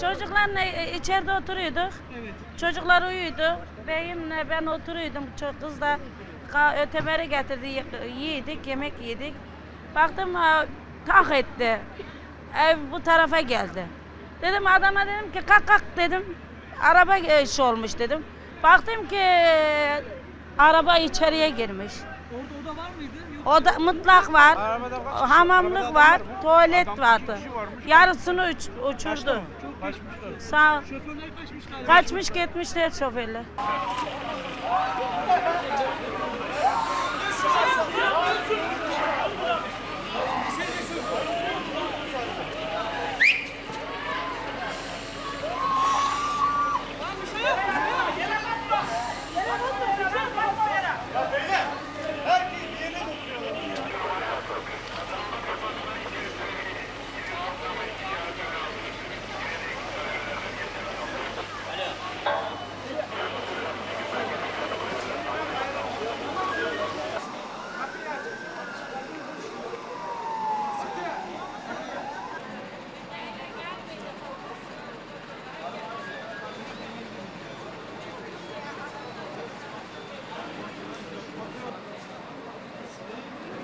Çocuklarla e, içeride oturuyorduk. Çocuklar uyuyordu. Beyimle ben oturuyordum. Çok kız da öteberi getirdi. y- Yiydik, yemek yedik. Baktım e, tak etti. Ev bu tarafa geldi. Dedim adama dedim ki kalk kalk dedim. Araba e, şey olmuş dedim. Baktım ki e, araba içeriye girmiş. Orada oda var mıydı? Yok. Oda mutlak var, hamamlık var, tuvalet vardı. Yarısını uç, uçurdu. Çok kaçmışlar. Sağ Şoförler kaçmış galiba. kaçmış gitmişler şoförler.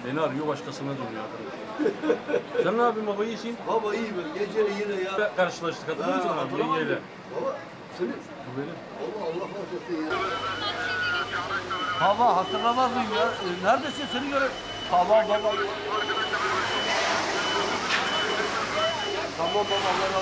Beni arıyor başkasına dönüyor arkadaş. Sen ne yapıyorsun baba iyisin? Baba iyi mi? Gece yine ya. Be- Karşılaştık hatırlıyor musun abi yengeyle? Baba seni Bu benim. Allah Allah affetsin ya. Baba hatırlamaz mıyım ya? E, Neredesin seni göre? Tamam baba. Tamam baba Allah.